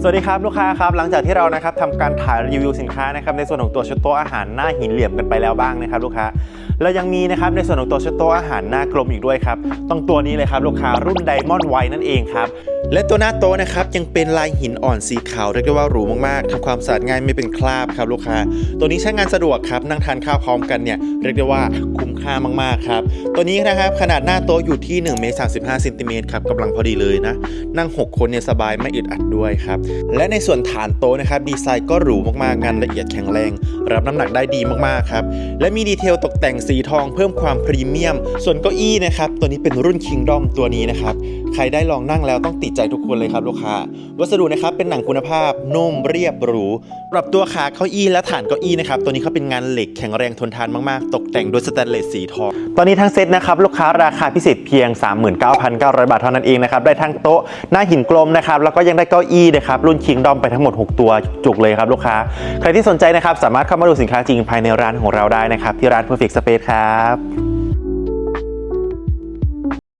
สวัสดีครับลูกค้าครับหลังจากที่เรานะครับทำการถ่ายรีวิวสินค้านะครับในส่วนของตัวชุดโต๊ะอาหารหน้าหินเหลี่ยมกันไปแล้วบ้างนะครับลูกค้าเรายังมีนะครับในส่วนของตัวชุดโต๊ะอาหารหน้ากลมอีกด้วยครับต้องตัวนี้เลยครับลูกค้ารุ่นไดมอนด์ไวนั่นเองครับ และตัวหน้าโต๊ะนะครับยังเป็นลายหินอ่อนสีขาวเรียกได้ว่าหรูมากๆทำความสะอาดง่ายไม่เป็นคราบครับลูกค้า ตัวนี้ใช้งานสะดวกครับนั่งทานข้าวพร้อมกันเนี่ยเรียกได้ว่าคุ้มค่ามากๆครับตัวนี้นะครับขนาดหน้าโต๊ะอยู่ที่1เมตร35เซนติเมตรครับกำลังพอดีเลยนะ นั่ง 6 คนเนี่ยสบายไม่อึดอัดด้วยครับและในส่วนฐานโต๊ะนะครับดีไซน์ก็หรูมากๆงานละเอียดแข็งแรง รับน้ำหนักได้ดีมากๆครับและมีดีเทลตกแต่งสีทองเพิ่มความพรีเมียม ส่วนเก้าอี้นะครับตัวนี้เป็นรุ่น Kingdom ตัวนี้นะครับใครได้ลองนั่งแล้วต้องติดใจทุกคนเลยครับลูกค้า วัสดุนะครับเป็นหนังคุณภาพนุ่มเรียบหรูปรับตัวขาเก้าอี้และฐานเก้าอี้นะครับตัวนี้เขาเป็นงานเหล็กแข็งแรงทนทานมากๆ ตกแต่งด้วยสแตนเลสสีทองตอนนี้ทั้งเซตนะครับลูกค้าราคาพิเศษเพียง 39,900 บาทเท่านั้นเองนะครับได้ทั้งโต๊ะหน้าหินกลมนะครับแล้วก็ยังได้เก้าอี้นะครับรุ่น Kingdom ไปทั้งหมด 6 ตัวจุกเลยครับลูกค้า ใครที่สนใจนะครับสามารถเข้ามาดูสินค้าจริงภายในร้านของเราได้นะครับที่ร้าน Perfect Space ครับ